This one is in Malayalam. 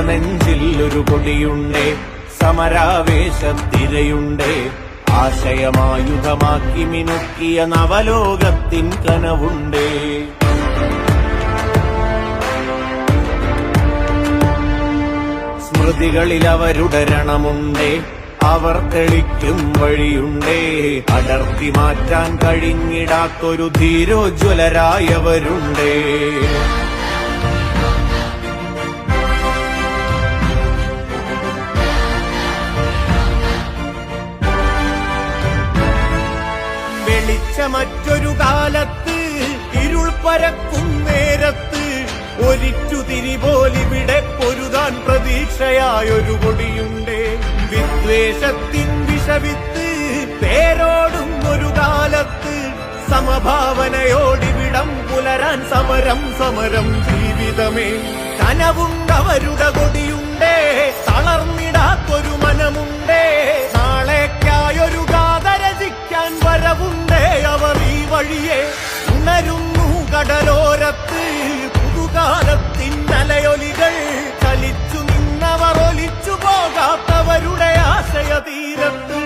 നെഞ്ചിൽ ഒരു കൊടിയുണ്ടേ സമരാവേശത്തിരയുണ്ടേ. ആശയമായുധമാക്കി മിനുക്കിയ നവലോകത്തിൻ കനവുണ്ടേ. സ്മൃതികളിൽ അവരുടെ രണമുണ്ടേ അവർ തെളിക്കും വഴിയുണ്ടേ. അടർത്തി മാറ്റാൻ കഴിഞ്ഞിടാത്തൊരു ധീരോജ്വലരായവരുണ്ടേ. വെളിച്ച മറ്റൊരു കാലത്ത് ഇരുൾ പരക്കും നേരത്ത് ഒരിറ്റു തിരി പോലിവിടെ പൊരുതാൻ പ്രതീക്ഷയായൊരു കൊടിയുണ്ട്. വിദ്വേഷത്തിൻ വിഷവിത്ത് പേരോടും ഒരു കാലത്ത് സമഭാവനയോടിവിടം പുലരാൻ സമരം സമരം ജീവിതമേ. കനവുണ്ടവരുടെ വഴിയെ ഉണരുന്നു കടലോരത്ത്. പുതുകാലത്തിൻ അലയൊലികൾ കലിച്ചു നിന്നവർ ഒലിച്ചു പോകാത്തവരുടെ ആശയ തീരത്ത്